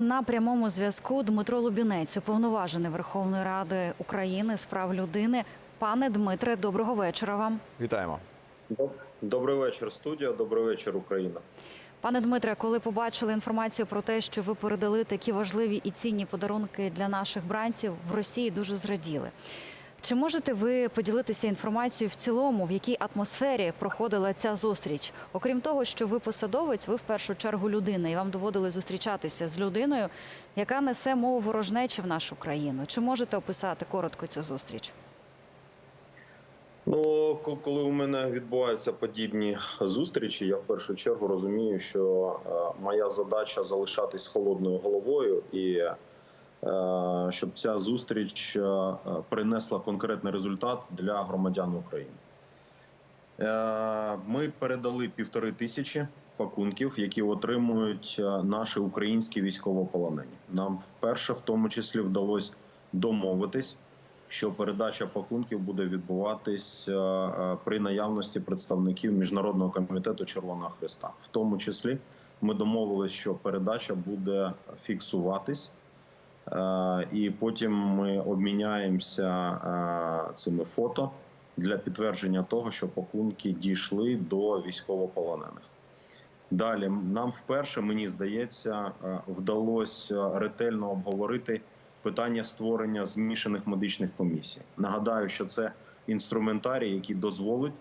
На прямому зв'язку Дмитро Лубінець, уповноважений Верховної Ради України з прав людини. Пане Дмитре, доброго вечора вам. Вітаємо. Добрий вечір, студія. Добрий вечір, Україна. Пане Дмитре, коли побачили інформацію про те, що ви передали такі важливі і цінні подарунки для наших бранців в Росії, дуже зраділи. Чи можете ви поділитися інформацією в цілому, в якій атмосфері проходила ця зустріч? Окрім того, що ви посадовець, ви в першу чергу людина, і вам доводили зустрічатися з людиною, яка несе мову ворожнечі в нашу країну. Чи можете описати коротко цю зустріч? Ну, коли у мене відбуваються подібні зустрічі, я в першу чергу розумію, що е, моя задача залишатись холодною головою і щоб ця зустріч е, е, принесла конкретний результат для громадян України. Е, Ми передали півтори тисячі пакунків, які отримують е, наші українські військовополонені. Нам вперше в тому числі вдалося домовитись, що передача пакунків буде відбуватись е, е, при наявності представників міжнародного комітету Червоного Христа. В тому числі ми домовились, що передача буде фіксуватись. Е, І потім ми обміняємося е, цими фото для підтвердження того, що пакунки дійшли до військовополонених. Далі нам вперше, мені здається, е, вдалося ретельно обговорити питання створення змішаних медичних комісій. Нагадаю, що це інструментарій, який дозволить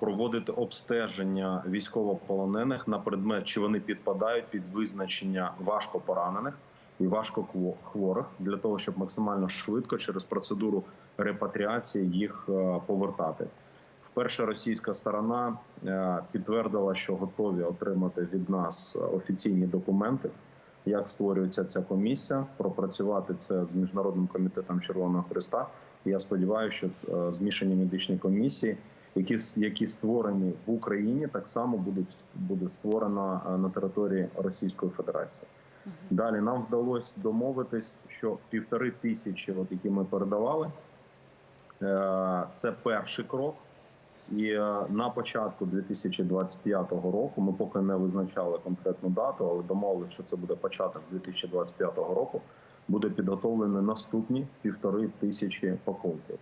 проводити обстеження військовополонених на предмет, чи вони підпадають під визначення важкопоранених і важкохворих, для того, щоб максимально швидко через процедуру репатріації їх е, повертати. Вперше російська сторона е, підтвердила, що готові отримати від нас офіційні документи, як створюється ця комісія, пропрацювати це з міжнародним комітетом Червоного Христа. Я сподіваюся, що е, змішані медичні комісії, які які створені в Україні, так само будуть буде створено на території Російської Федерації. Далі нам вдалося домовитись, що півтори тисячі, от які ми передавали, е, це перший крок. І е, на початку 2025 року ми поки не визначали конкретну дату, але домовилися, що це буде початок 2025 року. Буде підготовлені наступні півтори тисячі пакунків.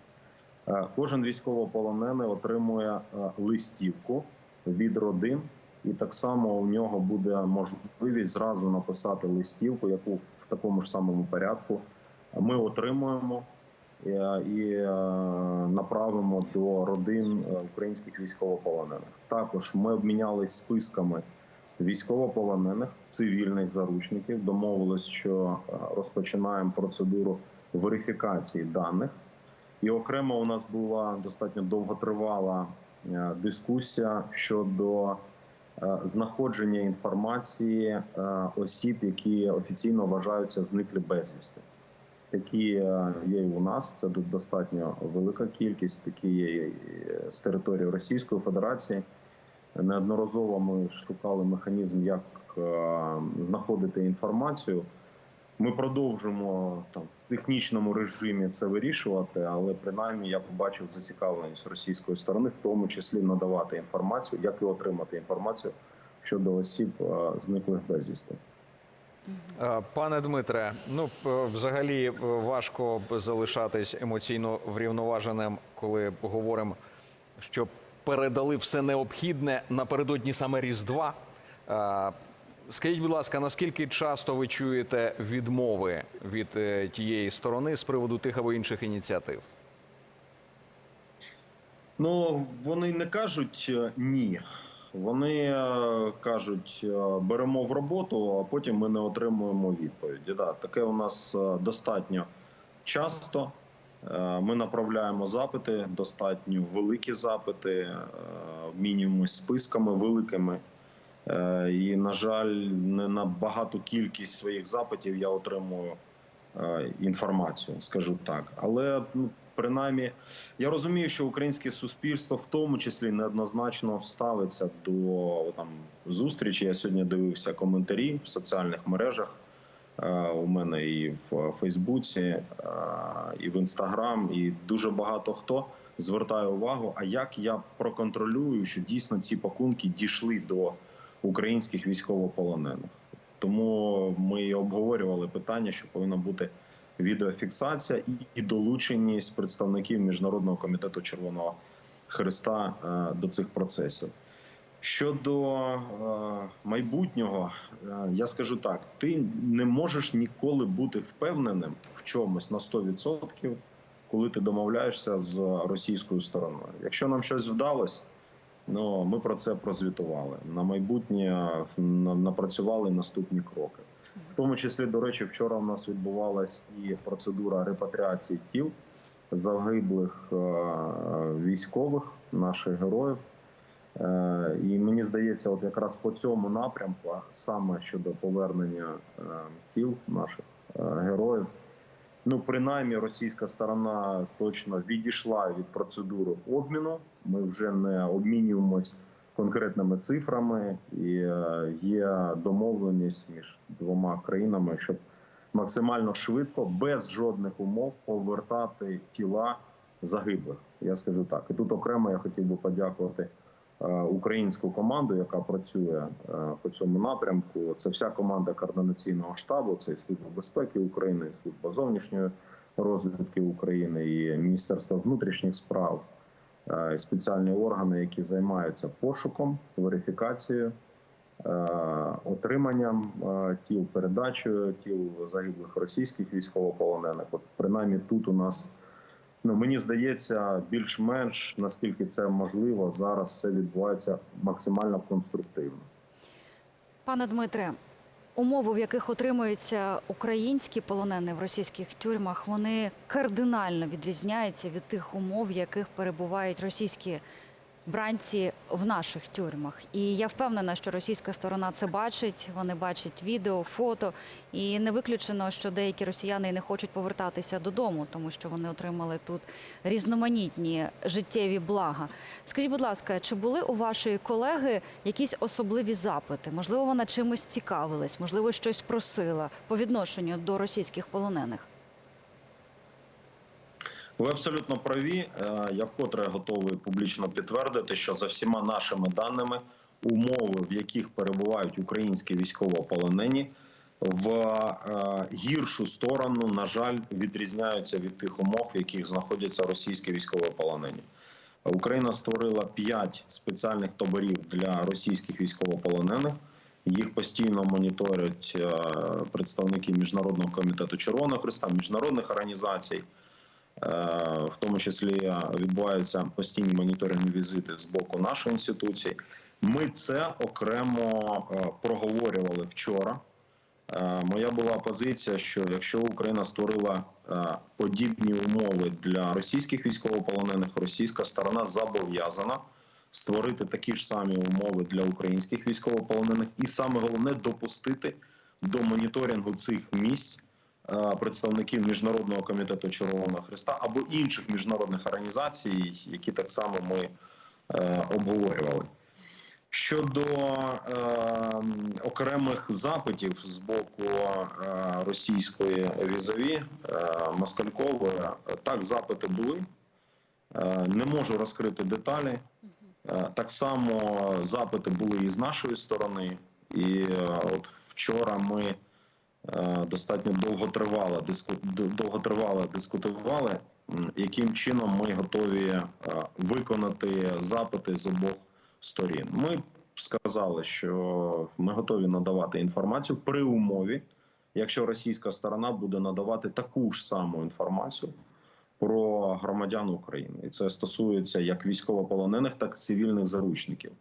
Е, Кожен військовополонений отримує листівку від родин, і так само у нього буде можливість зразу написати листівку, яку в такому ж самому порядку ми отримуємо е, і е, направимо до родин е, українських військовополонених. Також ми обмінялись списками військовополонених, цивільних заручників. Домовились, що розпочинаємо процедуру верифікації даних. І окремо у нас була достатньо довготривала дискусія щодо знаходження інформації е, осіб, які офіційно вважаються зниклі безвісти. Такі е, є і у нас. Це достатньо велика кількість. Такі є з території Російської Федерації. Неодноразово ми шукали механізм, як е, знаходити інформацію. Ми продовжимо там технічному режимі це вирішувати, але принаймні я побачив зацікавленість російської сторони, в тому числі надавати інформацію, як і отримати інформацію щодо осіб е, зниклих безвісти. Е, Пане Дмитре, ну взагалі е, важко залишатись емоційно врівноваженим, коли говоримо, що передали все необхідне напередодні саме Різдва. Скажіть, будь ласка, наскільки часто ви чуєте відмови від е, тієї сторони з приводу тих або інших ініціатив? Ну вони не кажуть е, ні. Вони е, кажуть, беремо в роботу, а потім ми не отримуємо відповіді. Да, таке у нас достатньо часто. Ми направляємо запити, достатньо великі запити, обмінюємось списками великими. Е, І, на жаль, не на багату кількість своїх запитів я отримую е, інформацію, скажу так. Але ну, принаймні, я розумію, що українське суспільство в тому числі неоднозначно ставиться до там зустрічі. Я сьогодні дивився коментарі в соціальних мережах. е, У мене і в Фейсбуці, і в Інстаграм, і дуже багато хто звертає увагу. А як я проконтролюю, що дійсно ці пакунки дійшли до українських військовополонених? Тому ми і обговорювали питання, що повинна бути відеофіксація і, долученість представників міжнародного комітету Червоного Христа е, до цих процесів. Щодо е, майбутнього, е, я скажу так: ти не можеш ніколи бути впевненим в чомусь на 100%, коли ти домовляєшся з російською стороною. Якщо нам щось вдалося, ну ми про це прозвітували. На майбутнє напрацювали наступні кроки. В тому числі, до речі, вчора у нас відбувалась і процедура репатріації тіл загиблих е, військових, наших героїв. Е, І мені здається, от якраз по цьому напрямку, саме щодо повернення е, тіл наших героїв, ну принаймні російська сторона точно відійшла від процедури обміну. Ми вже не обмінюємось конкретними цифрами, і е, є домовленість між двома країнами, щоб максимально швидко, без жодних умов, повертати тіла загиблих. Я скажу так. І тут окремо я хотів би подякувати українську команду, яка працює е, по цьому напрямку. Це вся команда координаційного штабу, це і Служба безпеки України, і Служба зовнішньої розвідки України, і Міністерство внутрішніх справ, е, і спеціальні органи, які займаються пошуком, верифікацією. е, Отриманням е, тіл, передачею тіл загиблих російських військовополонених, от принаймні тут у нас ну мені здається, більш-менш наскільки це можливо, зараз все відбувається максимально конструктивно. Пане Дмитре, умови, в яких отримуються українські полонені в російських тюрмах, вони кардинально відрізняються від тих умов, в яких перебувають російські бранці в наших тюрмах. І я впевнена, що російська сторона це бачить. Вони бачать відео, фото. І не виключено, що деякі росіяни не хочуть повертатися додому, тому що вони отримали тут різноманітні життєві блага. Скажіть, будь ласка, чи були у вашої колеги якісь особливі запити? Можливо, вона чимось цікавилась, можливо, щось просила по відношенню до російських полонених? Ви абсолютно праві. Е, Я вкотре готовий публічно підтвердити, що за всіма нашими даними умови, в яких перебувають українські військовополонені, в е, гіршу сторону, на жаль, відрізняються від тих умов, в яких знаходяться російські військовополонені. Україна створила п'ять спеціальних таборів для російських військовополонених. Їх постійно моніторять е, представники міжнародного комітету Червоного Христа, міжнародних організацій. Е, В тому числі відбуваються постійні моніторингові візити з боку нашої інституції. Ми це окремо е, проговорювали вчора. Е, Моя була позиція, що якщо Україна створила е, подібні умови для російських військовополонених, російська сторона зобов'язана створити такі ж самі умови для українських військовополонених, і саме головне допустити до моніторингу цих місць е, представників міжнародного комітету Червоного Христа або інших міжнародних організацій, які так само ми е, обговорювали. Щодо е, окремих запитів з боку е, російської візові е, Москалькової, так запити були. Е, не можу розкрити деталі. Е, так само запити були і з нашої сторони. І е, от вчора ми е, достатньо довготривало довготривало дискутували, яким чином ми готові е, виконати запити з обох сторін. Ми сказали, що ми готові надавати інформацію при умові, якщо російська сторона буде надавати таку ж саму інформацію про громадян України, і це стосується як військовополонених, так і цивільних заручників.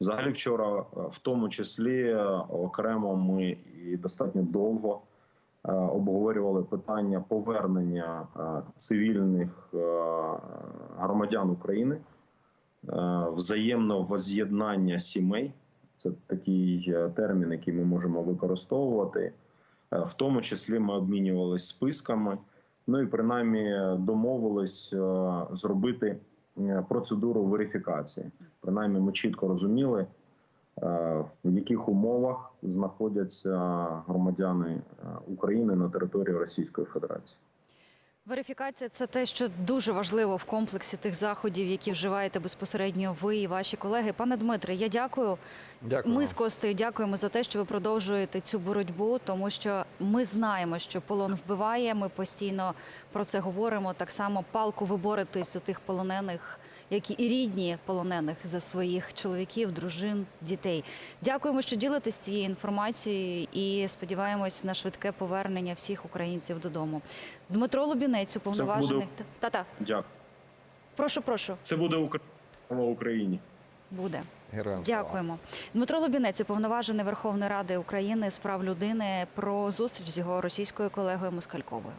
Взагалі, вчора, е, в тому числі, е, окремо ми і достатньо довго е, обговорювали питання повернення цивільних громадян України, взаємного воз'єднання сімей. Це такий термін, який ми можемо використовувати. В тому числі ми обмінювалися списками. Ну і принаймні домовились зробити процедуру верифікації. Принаймні, ми чітко розуміли, е, в яких умовах знаходяться громадяни е, України на території Російської Федерації. Верифікація це те, що дуже важливо в комплексі тих заходів, які вживаєте безпосередньо ви і ваші колеги. Пане Дмитре, я дякую. Дякую. Ми з Костею дякуємо за те, що ви продовжуєте цю боротьбу, тому що ми знаємо, що полон вбиває. Ми постійно про це говоримо. Так само палку ви боретесь за тих полонених, які і рідні полонених за своїх чоловіків, дружин, дітей. Дякуємо, що ділитесь цією інформацією і сподіваємось на швидке повернення всіх українців додому. Дмитро Лубінець, уповноважений. Та та Дякую. прошу, прошу, Це буде Україна. Слава Україні. буде. Героям слава. Дякуємо. Дмитро Лубінець, уповноважений Верховної Ради України з прав людини, про зустріч з його російською колегою Москальковою.